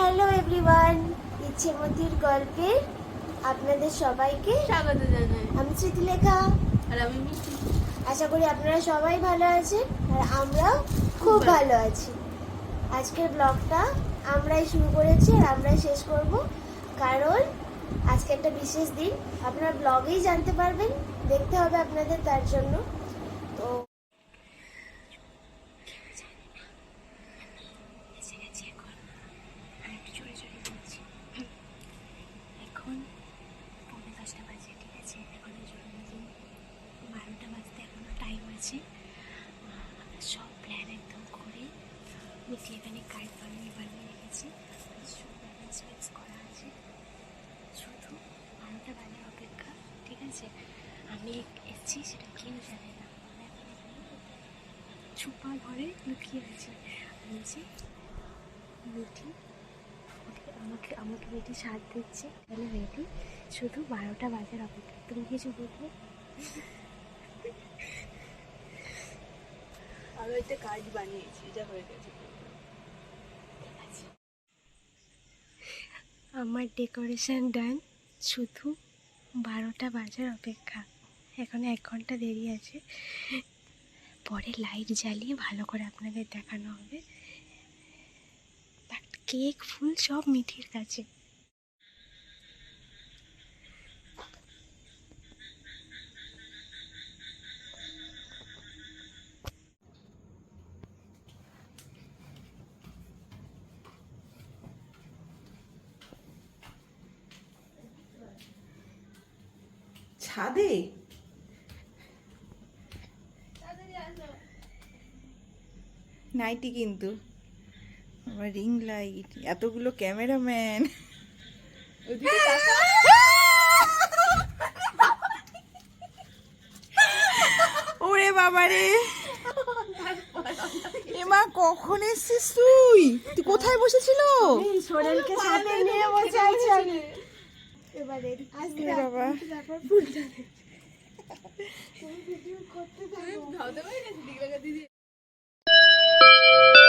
Hello everyone ইচ্ছেমতির গল্পে আপনাদের সবাইকে স্বাগত জানাই। আমি স্মৃতিলেখা আর আমি মিষ্টি আশা করি আপনারা সবাই ভালো আছেন আর আমরাও খুব ভালো আছি। আজকের ব্লগটা আমরাই শুরু করেছি আর আমরাই শেষ করব। কারণ আজকে একটা বিশেষ দিন। আপনারা ব্লগেই জানতে পারবেন দেখতে হবে আপনাদের তার জন্য তো এখন পৌনে দশটা বাজে ঠিক আছে এখন জন্মদিন বারোটা বাজতে এখনও টাইম আছে আহ, সব প্ল্যান একদম করে মিটিয়ে এখানে কার্ড বানিয়ে বানিয়ে রেখেছি সব অ্যারেঞ্জমেন্টস করা আছে শুধু বারোটা বাজার অপেক্ষা ঠিক আছে আমি এসেছি সেটা কেউ জানে না। আমি এখন ঘরে লুকিয়ে আছি আমি যে মিঠি আমাকে আমাকে বেটি সাথ দিচ্ছে। তাহলে বেটি শুধু বারোটা বাজার অপেক্ষা। তুমি কিছু বলবে? আমি একটা কার্ড বানিয়েছি এটা হয়ে গেছে। আছে। আমার ডেকোরেশন ডান শুধু বারোটা বাজার অপেক্ষা। এখন এক ঘণ্টা দেরি আছে। পরে লাইট জ্বালিয়ে ভালো করে আপনাদের দেখানো হবে। কেক ফুল সব মিঠির কাছে। নাইটি কিন্তু। আমার রিং লাইট এতগুলো ক্যামেরাম্যান। ওরে বাবা রে। এমা কখন এসছিস তুই? তুই কোথায় বসেছিল? সোরেলকে সাথে নিয়ে বসে আছি আমি। এবারে বাবা। তারপর ফুলটা তুমি ভিডিও করতে থাকো। Thank you.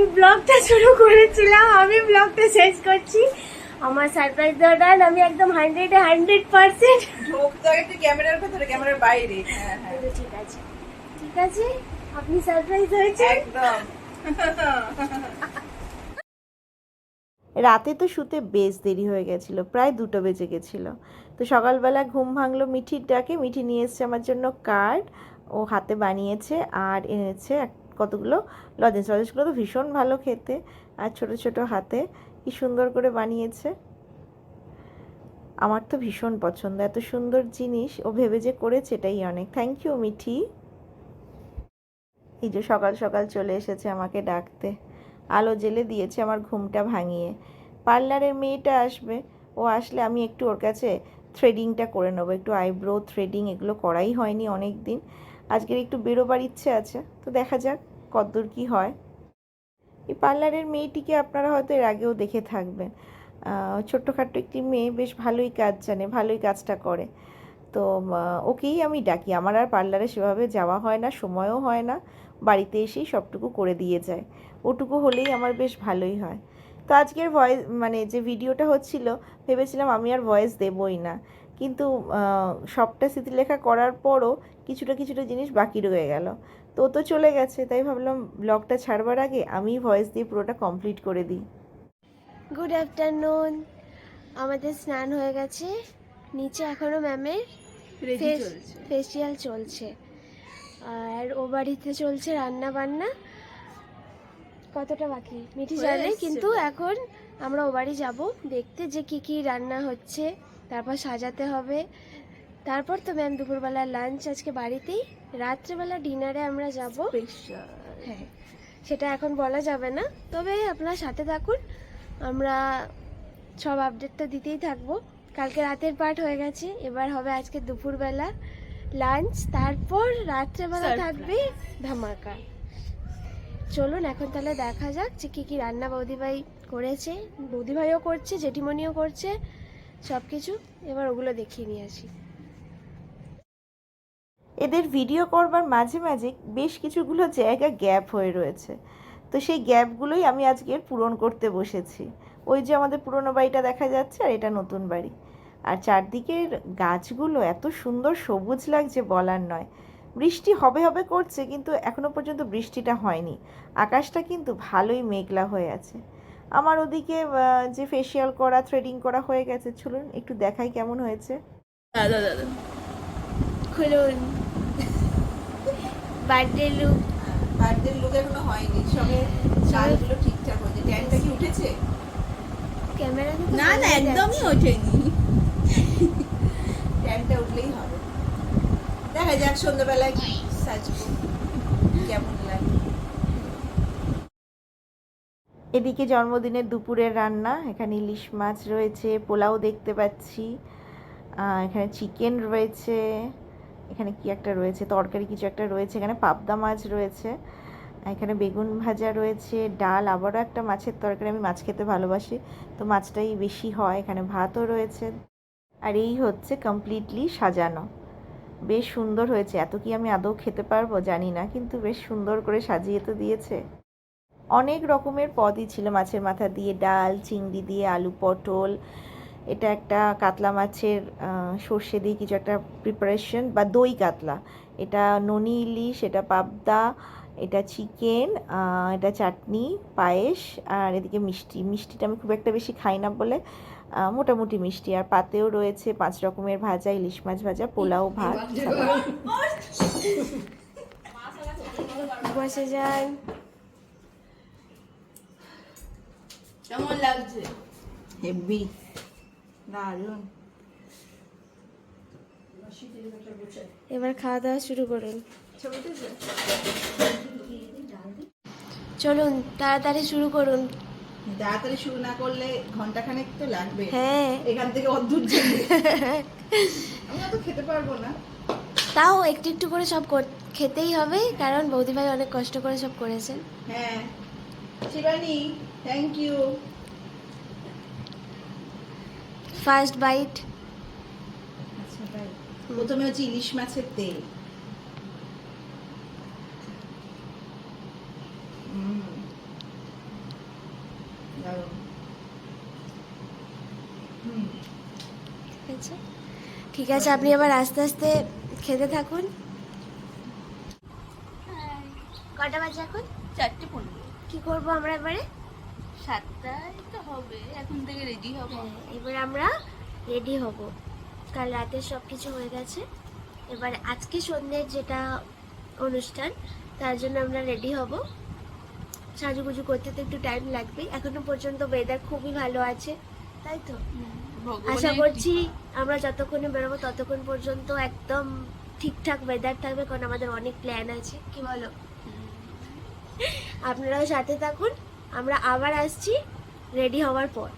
দিদিকে দিদি শুরু করেছিলাম আমি ব্লগটা শেষ করছি। আমার সারপ্রাইজ দেওয়াটা আমি একদম হান্ড্রেডে হান্ড্রেড পার্সেন্ট ক্যামেরার ভেতরে ক্যামেরার বাইরে। হ্যাঁ হ্যাঁ। ঠিক আছে ঠিক আছে। আপনি সারপ্রাইজ হয়েছে একদম। রাতে তো শুতে বেশ দেরি হয়ে গেছিল প্রায় দুটো বেজে গেছিল। তো সকালবেলা ঘুম ভাঙলো মিঠির ডাকে মিঠি নিয়ে এসছে আমার জন্য কার্ড ও হাতে বানিয়েছে আর এনেছে এক- কতগুলো লজেন্স? লজেন্সগুলো তো ভীষণ ভালো খেতে। আর ছোট ছোট হাতে কি সুন্দর করে বানিয়েছে। আমার তো ভীষণ পছন্দ। এত সুন্দর জিনিস, ও ভেবে যে করেছে এটাই অনেক। Thank you Mithi. এই যে সকাল সকাল চলে এসেছে আমাকে ডাকতে। আলো জেলে দিয়েছে আমার ঘুমটা ভাঙিয়ে। পার্লারের মেয়েটা আসবে। ও আসলে আমি একটু ওর কাছে থ্রেডিংটা করে নেব। একটু আইব্রো থ্রেডিং এগুলো করাই হয়নি অনেক দিন আজকের একটু বেরোবার ইচ্ছে আছে, তো দেখা যাক কতদূর কী হয়। এই পার্লারের মেয়েটিকে আপনারা হয়তো এর আগেও দেখে থাকবেন। ছোট্টখাট্ট একটি মেয়ে বেশ ভালোই কাজ জানে, ভালোই কাজটা করে। তো ওকেই আমি ডাকি। আমার আর পার্লারে সেভাবে যাওয়া হয় না, সময়ও হয় না। বাড়িতে এসেই সবটুকু করে দিয়ে যায়। ওটুকু হলেই আমার বেশ ভালোই হয়। তো আজকের ভয়েস মানে যে ভিডিওটা হচ্ছিল, ভেবেছিলাম আমি আর ভয়েস দেবই না। কিন্তু সবটা স্মৃতিলেখা করার পরও কিছুটা কিছুটা জিনিস বাকি রয়ে গেল। তো তো চলে গেছে তাই ভাবলাম ব্লগটা ছাড়বার আগে আমি ভয়েস দিয়ে পুরোটা কমপ্লিট করে দিই। গুড আফটারনুন আমাদের স্নান হয়ে গেছে। নিচে এখনও ম্যামের ফেসিয়াল চলছে। আর ও বাড়িতে চলছে রান্না বান্না কতটা বাকি? মিঠি জানে কিন্তু এখন আমরা ও বাড়ি যাব। দেখতে যে কি কি রান্না হচ্ছে। তারপর সাজাতে হবে। তারপর তো ম্যাম দুপুরবেলা লাঞ্চ আজকে বাড়িতেই। রাত্রেবেলা ডিনারে আমরা যাব। হ্যাঁ সেটা এখন বলা যাবে না। তবে আপনার সাথে থাকুন। আমরা সব আপডেটটা দিতেই থাকব। কালকে রাতের পার্ট হয়ে গেছে। এবার হবে আজকে দুপুরবেলা লাঞ্চ তারপর রাত্রেবেলা. থাকবে ধামাকা। চলুন এখন তাহলে দেখা যাক যে কী কী রান্না বৌদিভাই করেছে। বৌদিভাইও করছে জেঠিমণিও করছে। সব কিছু এবার ওগুলো দেখিয়ে নিয়ে আসি। এদের ভিডিও করবার মাঝে মাঝে বেশ কিছুগুলো জায়গা গ্যাপ হয়ে রয়েছে। তো সেই গ্যাপগুলোই আমি আজকে পূরণ করতে বসেছি। ওই যে আমাদের পুরনো বাড়িটা দেখা যাচ্ছে আর এটা নতুন বাড়ি। আর চারদিকের গাছগুলো এত সুন্দর সবুজ লাগছে বলার নয়। বৃষ্টি হবে হবে করছে কিন্তু এখনও পর্যন্ত বৃষ্টিটা হয়নি। আকাশটা কিন্তু ভালোই মেঘলা হয়ে আছে। আমার ওদিকে যে ফেসিয়াল করা থ্রেডিং করা হয়ে গেছে। চলুন একটু দেখাই কেমন হয়েছে। দাদা দাদা খুলুন। বার্থডে লুক বার্থডে লুক এখনও হয়নি। সবে চালগুলো ঠিকঠাক হয়েছে ট্যানটা কি উঠেছে? ক্যামেরা না না একদমই ওঠেনি। ট্যানটা উঠলেই হবে। দেখা যাক সন্ধ্যাবেলায় সাজবো। কেমন লাগে। এদিকে জন্মদিনের দুপুরের রান্না, এখানে ইলিশ মাছ রয়েছে, পোলাও দেখতে পাচ্ছি এখানে চিকেন রয়েছে, এখানে কি একটা রয়েছে, তরকারি কিছু একটা রয়েছে, এখানে পাবদা মাছ রয়েছে, এখানে বেগুন ভাজা রয়েছে, ডাল, আবারও একটা মাছের তরকারি, আমি মাছ খেতে ভালোবাসি, তো মাছটাই বেশি হয়, এখানে ভাতও রয়েছে, আর এই হচ্ছে কমপ্লিটলি সাজানো। বেশ সুন্দর হয়েছে, এত কি আমি আদৌ খেতে পারব জানি না, কিন্তু বেশ সুন্দর করে সাজিয়ে তো দিয়েছে। অনেক রকমের পদই ছিল। মাছের মাথা দিয়ে ডাল চিংড়ি দিয়ে আলু পটল। এটা একটা কাতলা মাছের সর্ষে দিয়ে কিছু একটা প্রিপারেশন বা দই কাতলা। এটা ননি ইলিশ এটা পাবদা এটা চিকেন এটা চাটনি পায়েস আর এদিকে মিষ্টি। মিষ্টিটা আমি খুব একটা বেশি খাই না বলে মোটামুটি মিষ্টি। আর পাতেও রয়েছে পাঁচ রকমের ভাজা ইলিশ মাছ ভাজা পোলাও ভাত। বসে যান কেমন লাগছে? হেভি দারুণ। এবার খাওয়া দাওয়া শুরু করুন। চলুন তাড়াতাড়ি শুরু করুন। তাড়াতাড়ি শুরু না করলে ঘণ্টা খানেক তো লাগবে। হ্যাঁ। এখান থেকে অদ্ভুত আমরা তো খেতে পারব না। তাও একটু একটু করে সব খেতেই হবে কারণ বৌদিভাই অনেক কষ্ট করে সব করেছেন। হ্যাঁ। Shivani thank you first bite প্রথমে হচ্ছে ইলিশ মাছের তেল। ঠিক আছে আপনি আবার আস্তে আস্তে খেতে থাকুন। কটা বাজে এখন? চারটে পনেরো। কি করব আমরা এবারে? সাতটায় তো হবে এখন থেকে রেডি হব। হ্যাঁ এবার আমরা রেডি হব। কাল রাতে সব কিছু হয়ে গেছে। এবার আজকে সন্ধ্যের যেটা অনুষ্ঠান তার জন্য আমরা রেডি হব। সাজুগুজু করতে তো একটু টাইম লাগবে এখনও পর্যন্ত ওয়েদার খুবই ভালো আছে তাই তো? আশা করছি আমরা যতক্ষণে বেরোবো ততক্ষণ পর্যন্ত একদম ঠিকঠাক ওয়েদার থাকবে কারণ আমাদের অনেক প্ল্যান আছে। কি বলো? আপনারাও সাথে থাকুন। আমরা আবার আসছি রেডি হওয়ার পর।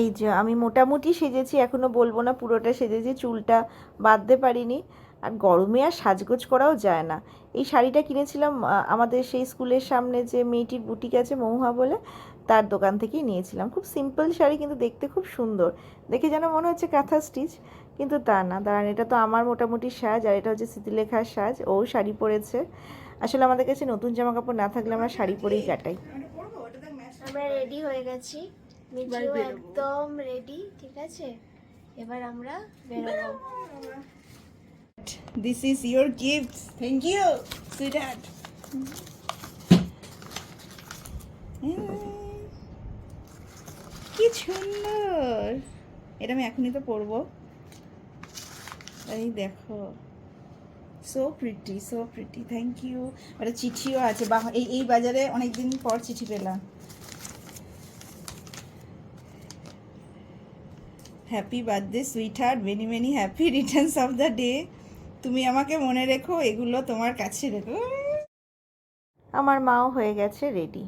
এই যে আমি মোটামুটি সেজেছি, এখনও বলব না পুরোটা সেজেছি, চুলটা বাঁধতে পারিনি। আর গরমে আর সাজগোজ করাও যায় না। এই শাড়িটা কিনেছিলাম আমাদের সেই স্কুলের সামনে যে মেয়েটির বুটিক আছে মহুয়া বলে, তার দোকান থেকেই নিয়েছিলাম। খুব সিম্পল শাড়ি, কিন্তু দেখতে খুব সুন্দর। দেখে যেন মনে হচ্ছে কাঁথা স্টিচ, কিন্তু তা না। দাঁড়ান, এটা তো আমার মোটামুটি সাজ, আর এটা হচ্ছে স্মৃতিলেখার সাজ। ও শাড়ি পরেছে। আসলে আমাদের কাছে নতুন জামা কাপড় না থাকলে আমরা শাড়ি পরেই কাটাই। আমরা রেডি হয়ে গেছি। মিঠিও একদম রেডি ঠিক আছে? এবার আমরা বেরোবো। This is your gift thank you sweetheart কি সুন্দর। এটা আমি এখনই তো পরবো। এই দেখো। So pretty so pretty thank you একটা চিঠিও আছে। বা এই এই বাজারে অনেকদিন পর চিঠি পেলাম। Happy birthday sweetheart many many happy returns of the day তুমি আমাকে মনে রেখো এগুলো তোমার কাছে রেখো। আমার মাও হয়ে গেছে রেডি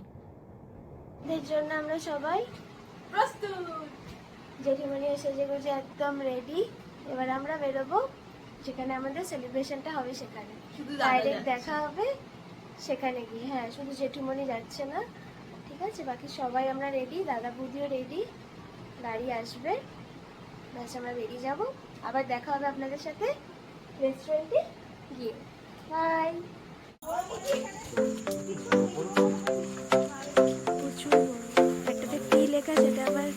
এর জন্য আমরা সবাই প্রস্তুত। জেঠিমণি সেজে গুজে একদম রেডি এবার আমরা বেরোবো। যেখানে আমাদের সেলিব্রেশনটা হবে সেখানে। ডাইরেক্ট দেখা হবে সেখানে গিয়ে। হ্যাঁ শুধু জেঠিমণি যাচ্ছে না। ঠিক আছে? বাকি সবাই আমরা রেডি দাদা বুদিও রেডি গাড়ি আসবে। ব্যাস আমরা বেরিয়ে যাব। আবার দেখা হবে আপনাদের সাথে রেস্টুরেন্টে গিয়ে। বাই প্রচুর একটাতে কি লেখা সেটা আবার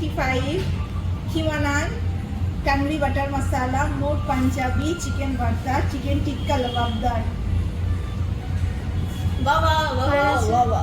65 khiwa naan tandoori butter masala more punjabi chicken bharta chicken tikka lavabdar বাবা বাবা বাবা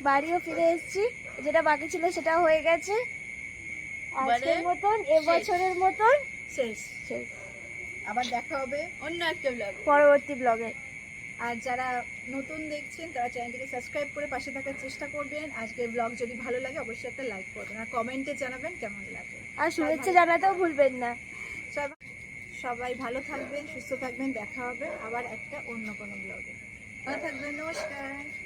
বাড়িও ফিরে এসেছি। যেটা বাকি ছিল সেটা হয়ে গেছে। আজকের মতন এবছরের মতন। শেষ। শেষ। আবার দেখা হবে অন্য একটা ব্লগ পরবর্তী ব্লগে আর যারা নতুন দেখছেন তারা চ্যানেলটিকে সাবস্ক্রাইব করে পাশে থাকার চেষ্টা করবেন। আজকের ব্লগ যদি ভালো লাগে অবশ্যই একটা লাইক করবেন। আর কমেন্টে জানাবেন কেমন লাগে আর শুভেচ্ছা জানাতেও ভুলবেন না। সবাই সবাই ভালো থাকবেন সুস্থ থাকবেন। দেখা হবে আবার একটা অন্য কোনো ব্লগে ভালো থাকবেন নমস্কার।